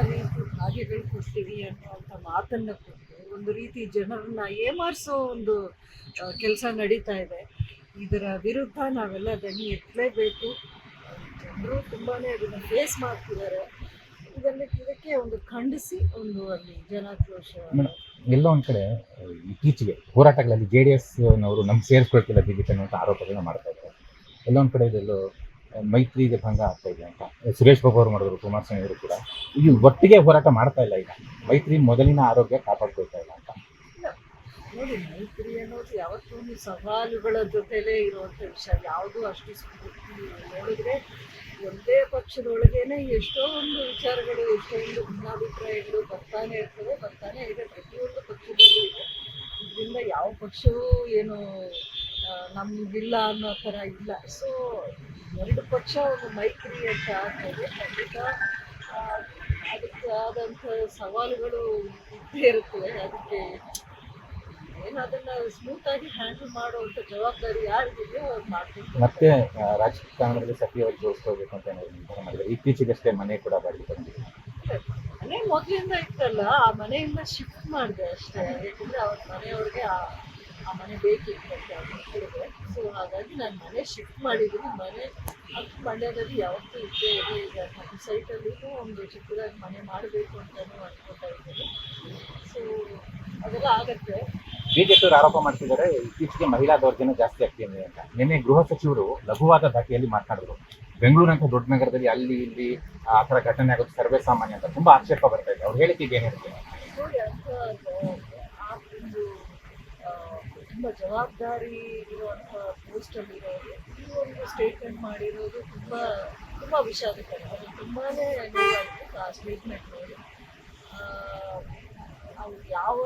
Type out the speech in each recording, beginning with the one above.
ರೀತಿ ಹಾಗೆ ಕೊಡ್ತೀವಿ ಅನ್ನುವಂಥ ಮಾತನ್ನು ಕೊಟ್ಟು ಒಂದು ರೀತಿ ಜನರನ್ನ ಏಮಾರಿಸೋ ಒಂದು ಕೆಲಸ ನಡೀತಾ ಇದೆ. ಇದರ ವಿರುದ್ಧ ನಾವೆಲ್ಲ ದನಿ ಎತ್ತಲೇಬೇಕು. ಜನರು ತುಂಬಾ ಅದನ್ನು ಫೇಸ್ ಮಾಡ್ತಿದ್ದಾರೆ. ಇದರಲ್ಲಿ ಇದಕ್ಕೆ ಒಂದು ಖಂಡಿಸಿ ಒಂದು ಅಲ್ಲಿ ಒಂದ್ ಕಡೆ, ಇತ್ತೀಚೆಗೆ ಹೋರಾಟಗಳಲ್ಲಿ ಜೆ ಡಿ ಎಸ್ನವರು ನಮ್ಗೆ ಸೇರಿಸ್ಕೊಳ್ತಿಲ್ಲ ಬಿಜೆಪಿ ಅನ್ನುವಂಥ ಆರೋಪಗಳನ್ನ ಮಾಡ್ತಾ ಇದ್ದಾರೆ. ಎಲ್ಲೋ ಒಂದ್ ಕಡೆ ಇದೆಲ್ಲೋ ಮೈತ್ರಿಗೆ ಭಂಗ ಆಗ್ತಾ ಇದೆ ಅಂತ. ಸುರೇಶ್ ಬಾಬು ಅವರು ಮಾಡಿದ್ರು, ಕುಮಾರಸ್ವಾಮಿ ಅವರು ಕೂಡ. ಇದು ಒಟ್ಟಿಗೆ ಹೋರಾಟ ಮಾಡ್ತಾ ಇಲ್ಲ ಈಗ. ಮೈತ್ರಿ ಮೊದಲಿನ ಆರೋಗ್ಯ ಕಾಪಾಡ್ಕೊಳ್ತಾ ಇಲ್ಲ ಅಂತ. ನೋಡಿ, ಮೈತ್ರಿ ಅನ್ನೋದು ಯಾವತ್ತೂ ಸವಾಲುಗಳ ಜೊತೆಲೇ ಇರುವಂಥ ವಿಷಯ. ಯಾವುದು ಅಷ್ಟು ನೋಡಿದ್ರೆ ಒಂದೇ ಪಕ್ಷದೊಳಗೇನೆ ಎಷ್ಟೋ ಒಂದು ವಿಚಾರಗಳು, ಎಷ್ಟೋ ಒಂದು ಭಿನ್ನಾಭಿಪ್ರಾಯಗಳು ಬರ್ತಾನೆ ಇರ್ತವೆ, ಬರ್ತಾನೆ ಇದೆ. ಪ್ರತಿಯೊಂದು ಪಕ್ಷದಲ್ಲೂ ಇದೆ. ಇದರಿಂದ ಯಾವ ಪಕ್ಷವೂ ಏನು ನಮ್ಗಿಲ್ಲ ಅನ್ನೋ ಥರ ಇಲ್ಲ. ಸೊ ಎರಡು ಪಕ್ಷ ಒಂದು ಮೈತ್ರಿ ಅಂತ ಆಗ್ತದೆ. ಖಂಡಿತ ಅದಕ್ಕೆ ಆದಂಥ ಸವಾಲುಗಳು ಇದ್ದೇ ಇರುತ್ತವೆ. ಅದಕ್ಕೆ ಏನು ಅದನ್ನ ಸ್ಮೂತ್ ಆಗಿ ಹ್ಯಾಂಡಲ್ ಮಾಡುವಂಥ ಜವಾಬ್ದಾರಿ ಯಾರಿದೆಯೋ ಅವ್ರು ಮಾಡ್ಬೇಕು ಮತ್ತೆ ರಾಜಕೀಯ ರಾಜಕಾರಣದಲ್ಲಿ ಸಕ್ರಿಯವಾಗಿ ಜೋಡಿಸ್ಕೋಬೇಕು ಅಂತ ನಿರ್ಧಾರ ಮಾಡಿದ್ರೆ? ಇತ್ತೀಚೆಗಷ್ಟೇ ಮನೆ ಕೂಡ ಬಾಡಿಗೆ ಬಂದಿದೆ. ಮನೆ ಮೊದಲಿಂದ ಇತ್ತಲ್ಲ ಆ ಮನೆಯಿಂದ ಶಿಫ್ಟ್ ಮಾಡಿದೆ ಅಷ್ಟೇ. ಯಾಕಂದ್ರೆ ಅವ್ರ ಮನೆಯವ್ರಿಗೆ ಆ ಮನೆ ಬೇಕಿತ್ತು ಅಂತ ಸೊ ಹಾಗಾಗಿ ನಾನು ಮನೆ ಶಿಫ್ಟ್ ಮಾಡಿದ್ದೀನಿ. ಮನೆ ಮಂಡ್ಯದಲ್ಲಿ ಯಾವತ್ತೂ ಇದ್ದೇ ಇದೆ. ಈಗ ನಮ್ಮ ಸೈಟಲ್ಲಿನೂ ಒಂದು ಚಿಕ್ಕದಾಗಿ ಮನೆ ಮಾಡಬೇಕು ಅಂತಲೂ ಅನ್ಕೊತಾ ಇದ್ದೀನಿ. ಸೊ ಅದೆಲ್ಲ ಆಗತ್ತೆ. ಬಿಜೆಪಿಯವರು ಆರೋಪ ಮಾಡ್ತಿದ್ದಾರೆ ಇತ್ತೀಚೆಗೆ ಮಹಿಳಾ ದೌರ್ಜನ್ಯ ಜಾಸ್ತಿ ಆಗ್ತಿದೆ ಅಂತ. ನಿನ್ನೆ ಗೃಹ ಸಚಿವರು ಲಘುವಾದ ದಾಖಲೆಯಲ್ಲಿ ಮಾತನಾಡಿದ್ರು. ಬೆಂಗಳೂರಂತ ದೊಡ್ಡ ನಗರದಲ್ಲಿ ಅಲ್ಲಿ ಇಲ್ಲಿ ಆ ಥರ ಘಟನೆ ಆಗೋದು ಸರ್ವೇ ಸಾಮಾನ್ಯ ಅಂತ. ತುಂಬಾ ಆಕ್ಷೇಪ ಬರ್ತಾ ಇದೆ. ಅವ್ರು ಹೇಳಿಕೆಗೆ ಏನಿರುತ್ತೆ? ನೋಡಿ ಅಂತ ಆ, ತುಂಬ ಜವಾಬ್ದಾರಿ ಇರುವಂಥ ಪೋಸ್ಟಲ್ಲಿರೋರು ಈ ಒಂದು ಸ್ಟೇಟ್ಮೆಂಟ್ ಮಾಡಿರೋದು ತುಂಬ ತುಂಬ ವಿಷಾದಕರ ಅದು ತುಂಬಾ ನೋವಾಯಿತು ಆ ಸ್ಟೇಟ್ಮೆಂಟ್ ನೋಡಿ. ಅವ್ರು ಯಾವ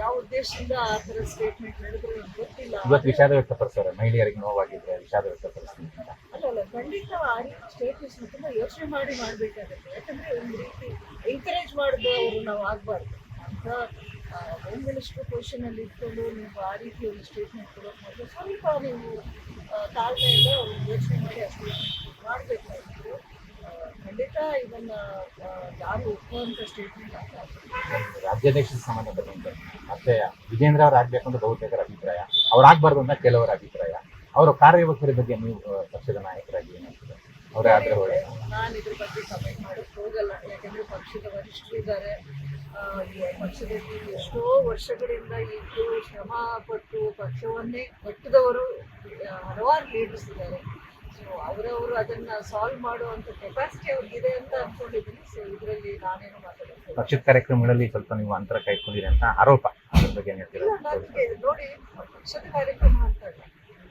ಯಾವ ಉದ್ದೇಶದಿಂದ ಆ ಥರ ಸ್ಟೇಟ್ಮೆಂಟ್ ನಡೆದ್ರು ಗೊತ್ತಿಲ್ಲ. ಇವತ್ತು ವಿಷಾದ ವ್ಯಕ್ತಪಡಿಸ್ತಾರೆ. ಮಹಿಳೆಯರಿಗೆ ನೋವಾಗಿದ್ರೆ ವಿಷಾದ ವ್ಯಕ್ತಪಡಿಸ್ತೀನಿ ಅಲ್ಲ ಅಲ್ಲ ಖಂಡಿತ ಆ ರೀತಿ ಸ್ಟೇಟ್ಮೆಂಟ್ಸ್ನ ತುಂಬ ಯೋಚನೆ ಮಾಡಿ ಮಾಡಬೇಕಾಗುತ್ತೆ. ಯಾಕಂದರೆ ಒಂದು ರೀತಿ ಎನ್ಕರೇಜ್ ಮಾಡಿದ್ರೆ ಅವರು ನಾವು ಆಗಬಾರ್ದು. ಅಂತ ಮಿನಿಸ್ಟರ್ ಪೊಸಿಷನಲ್ಲಿ ಇಟ್ಕೊಂಡು ನೀವು ಆ ರೀತಿ ಒಂದು ಸ್ಟೇಟ್ಮೆಂಟ್ ಕೊಡೋಕೆ ಮೊದಲು ಸ್ವಲ್ಪ ನೀವು ತಾಳ್ಮೆಯಿಂದ ಯೋಚನೆ ಮಾಡಿ ಆ ಸ್ಟೇಟ್ಮೆಂಟ್ ಮಾಡಬೇಕಾಗಿತ್ತು. ಖಂಡಿತ ಇದನ್ನು ಯಾರು ಒಪ್ಪುವಂಥ ಸ್ಟೇಟ್ಮೆಂಟ್ ಅಲ್ಲ ರಾಜ್ಯಾಧ್ಯಕ್ಷರಿಗೆ ಸಂಬಂಧಪಟ್ಟಂತೆ. ಮತ್ತೆ ವಿಜೇಂದ್ರ ಅವ್ರು ಆಗಬೇಕು ಅಂತ ಬಹುತೇಕರ ಅಭಿಪ್ರಾಯ. ಅವ್ರು ಆಗ್ಬಾರ್ದು ಅಂತ ಕೆಲವರ ಅಭಿಪ್ರಾಯ. ಅವರ ಕಾರ್ಯವೈಖರಿ ಬಗ್ಗೆ ನೀವು ಪಕ್ಷದ ನಾಯಕರಾಗಿ ಏನಾಗ್ತದೆ ಅವರೇ ಆದರೆ ಒಳ್ಳೆಯ ನಾನು ಇದ್ರ ಬಗ್ಗೆ ಕಮೆಂಟ್ ಮಾಡೋಕ್ಕೆ ಹೋಗಲ್ಲ. ಯಾಕಂದ್ರೆ ಪಕ್ಷದ ವರಿಷ್ಠರು ಇದ್ದಾರೆ. ಪಕ್ಷದಲ್ಲಿ ಎಷ್ಟೋ ವರ್ಷಗಳಿಂದ ಇದ್ದು ಶ್ರಮ ಪಟ್ಟು ಪಕ್ಷವನ್ನೇ ಕಟ್ಟಿದವರು ಹಲವಾರು ಲೀಡರ್ಸ್ ಇದ್ದಾರೆ. ಸೊ ಅವರವರು ಅದನ್ನ ಸಾಲ್ವ್ ಮಾಡುವಂಥ ಕೆಪಾಸಿಟಿ ಅವ್ರಿಗಿದೆ ಅಂತ ಅನ್ಕೊಂಡಿದ್ದೀನಿ. ಸೊ ಇದರಲ್ಲಿ ನಾನೇನು ಮಾತಾಡೋದು ಪಕ್ಷದ ಕಾರ್ಯಕ್ರಮಗಳಲ್ಲಿ ಸ್ವಲ್ಪ ನೀವು ಅಂತರ ಕಾಯ್ಕೊಂಡಿರಿ ಅಂತ ಆರೋಪ ಅದ್ರ ಬಗ್ಗೆ ನೋಡಿ ಪಕ್ಷದ ಕಾರ್ಯಕ್ರಮ ಅಂತ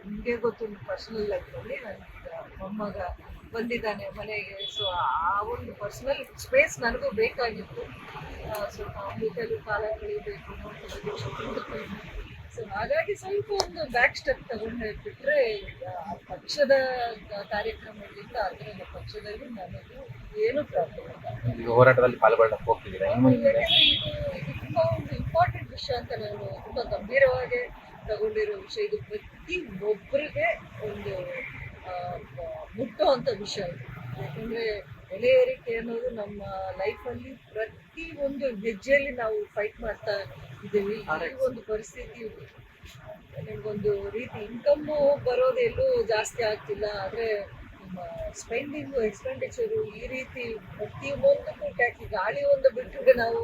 ನಿಮಗೆ ಗೊತ್ತು ಪರ್ಸನಲ್ ಲೈಫಲ್ಲಿ ನನ್ನ ಮೊಮ್ಮಗ ಬಂದಿದ್ದಾನೆ ಮನೆಗೆ. ಸೊ ಆ ಒಂದು ಪರ್ಸನಲ್ ಸ್ಪೇಸ್ ನನಗೂ ಬೇಕಾಗಿತ್ತು. ಸ್ವಲ್ಪ ಅವನಿಗಲ್ಲೂ ಕಾಲ ಕಳಿಬೇಕು ಸೊ ಹಾಗಾಗಿ ಸ್ವಲ್ಪ ಒಂದು ಬ್ಯಾಕ್ ಸ್ಟೆಪ್ ತಗೊಂಡು ಬಿಟ್ಟರೆ ಪಕ್ಷದ ಕಾರ್ಯಕ್ರಮಗಳಿಂದ ಅದರಿಂದ ಪಕ್ಷದಲ್ಲಿ ನನಗೂ ಏನು ಪ್ರಾಬ್ಲಮ್ ಇಲ್ಲ. ಈಗ ಹೋರಾಟದಲ್ಲಿ ಪಾಲ್ಗೊಳ್ಳಕ್ಕೆ ಹೋಗ್ತಿದ್ದೀರಾ? ಇನ್ನು ಇದು ಇದು ಒಂದು ಇಂಪಾರ್ಟೆಂಟ್ ವಿಷಯ ಅಂತ ನಾನು ತುಂಬಾ ಗಂಭೀರವಾಗಿ ತಗೊಂಡಿರೋ ವಿಷಯ. ಇದು ಪ್ರತಿ ಒಬ್ಬರಿಗೆ ಒಂದು ಮುಟ್ಟುವಂಥ ವಿಷಯ ಯಾಕಂದರೆ ಯಾಕಂದ್ರೆ ಬೆಲೆ ಏರಿಕೆ ಅನ್ನೋದು ನಮ್ಮ ಲೈಫಲ್ಲಿ ಪ್ರತಿ ಒಂದು ಹೆಜ್ಜೆಯಲ್ಲಿ ನಾವು ಫೈಟ್ ಮಾಡ್ತಾ ಇದ್ದೀವಿ. ಈ ಒಂದು ಪರಿಸ್ಥಿತಿ ನಿಮ್ಗೊಂದು ರೀತಿ ಇನ್ಕಮ್ಮು ಬರೋದೆಲ್ಲೂ ಜಾಸ್ತಿ ಆಗ್ತಿಲ್ಲ. ಆದರೆ ನಮ್ಮ ಸ್ಪೆಂಡಿಂಗು ಎಕ್ಸ್ಪೆಂಡಿಚರು ಈ ರೀತಿ ಪ್ರತಿಯೊಂದಕ್ಕೂ ಟ್ಯಾಕ್ಸ್ ಗಾಳಿ ಒಂದು ಬಿಟ್ಟರೆ ನಾವು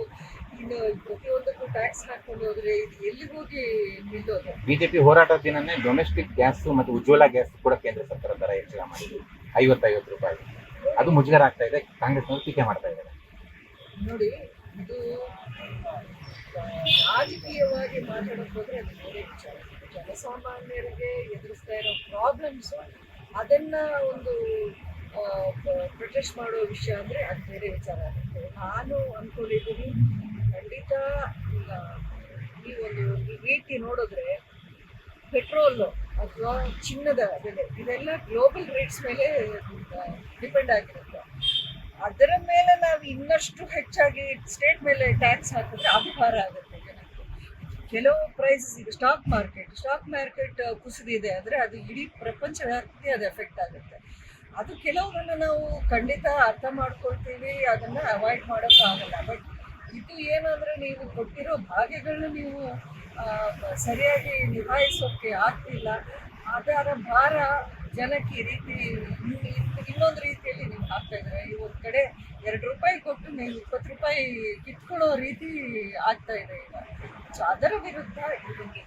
ಇನ್ನು ಪ್ರತಿಯೊಂದಕ್ಕೂ ಟ್ಯಾಕ್ಸ್ ಹಾಕೊಂಡು ಹೋದ್ರೆ ಇದು ಎಲ್ಲಿಗೆ ಹೋಗಿ ನಿಲ್ಲೋದು? ಬಿಜೆಪಿ ಹೋರಾಟದ ದಿನನೇ ಡೊಮೆಸ್ಟಿಕ್ ಗ್ಯಾಸ್ ಮತ್ತು ಉಜ್ವಲ ಗ್ಯಾಸ್ ಕೂಡ ಕೇಂದ್ರ ಸರ್ಕಾರ ದರ ಹೆಚ್ಚಳ ಮಾಡಿದೆ ಐವತ್ತೈವತ್ತು ರೂಪಾಯಿ. ಅದು ಮುಜುಗರ ಆಗ್ತಾ ಇದೆ. ಕಾಂಗ್ರೆಸ್ನವರು ಟೀಕೆ ಮಾಡ್ತಾ ಇದ್ದಾರೆ. ನೋಡಿ ಇದು ರಾಜಕೀಯವಾಗಿ ಮಾತಾಡೋಕೆ ಹೋದ್ರೆ ಅದು ಬೇರೆ ವಿಚಾರ. ಜನಸಾಮಾನ್ಯರಿಗೆ ಎದುರಿಸ್ತಾ ಇರೋ ಪ್ರಾಬ್ಲಮ್ಸು ಅದನ್ನ ಒಂದು ಪ್ರೊಟೆಸ್ಟ್ ಮಾಡೋ ವಿಷಯ ಅಂದರೆ ಅದು ಬೇರೆ ವಿಚಾರ ಆಗುತ್ತೆ. ನಾನು ಅಂದ್ಕೊಂಡಿದ್ದೀನಿ ಖಂಡಿತ ಈ ಒಂದು ಈ ನೋಡಿದ್ರೆ ಪೆಟ್ರೋಲ್ ಅಥವಾ ಚಿನ್ನದ ಬೆಲೆ, ಇದೆಲ್ಲ ಗ್ಲೋಬಲ್ ರೇಟ್ಸ್ ಮೇಲೆ ಡಿಪೆಂಡ್ ಆಗಿರುತ್ತೆ. ಅದರ ಮೇಲೆ ನಾವು ಇನ್ನಷ್ಟು ಹೆಚ್ಚಾಗಿ ಸ್ಟೇಟ್ ಮೇಲೆ ಟ್ಯಾಕ್ಸ್ ಹಾಕಿದ್ರೆ ಅದು ಆಗುತ್ತೆ ಕೆಲವು ಪ್ರೈಸಸ್ ಈಗ ಸ್ಟಾಕ್ ಮಾರ್ಕೆಟ್ ಸ್ಟಾಕ್ ಮಾರ್ಕೆಟ್ ಕುಸಿದಿದೆ ಅಂದರೆ ಅದು ಇಡೀ ಪ್ರಪಂಚ ವ್ಯಾಪ್ತಿ ಅದು ಎಫೆಕ್ಟ್ ಆಗುತ್ತೆ. ಅದು ಕೆಲವರನ್ನು ನಾವು ಖಂಡಿತ ಅರ್ಥ ಮಾಡ್ಕೊಳ್ತೀವಿ, ಅದನ್ನ ಅವಾಯ್ಡ್ ಮಾಡೋಕ್ಕಾಗಲ್ಲ. ಬಟ್ ಇದು ಏನಂದ್ರೆ ನೀವು ಕೊಟ್ಟಿರೋ ಭಾಗ್ಯಗಳನ್ನ ನೀವು ಸರಿಯಾಗಿ ನಿಭಾಯಿಸೋಕೆ ಆಗ್ತಿಲ್ಲ. ಅದರ ಭಾರ ಜನಕ್ಕೆ ಈ ರೀತಿ ಇನ್- ಇನ್- ಇನ್ನೊಂದು ರೀತಿಯಲ್ಲಿ ನೀವು ಹಾಕ್ತಾ ಇದ್ರೆ ಈ ಒಂದು ಕಡೆ ಎರಡು ರೂಪಾಯಿ ಕೊಟ್ಟು ನೀವು ಇಪ್ಪತ್ತು ರೂಪಾಯಿ ಕಿತ್ಕೊಳ್ಳೋ ರೀತಿ ಆಗ್ತಾ ಇದೆ ಈಗ. ಅದರ ವಿರುದ್ಧ ಇದಕ್ಕೆ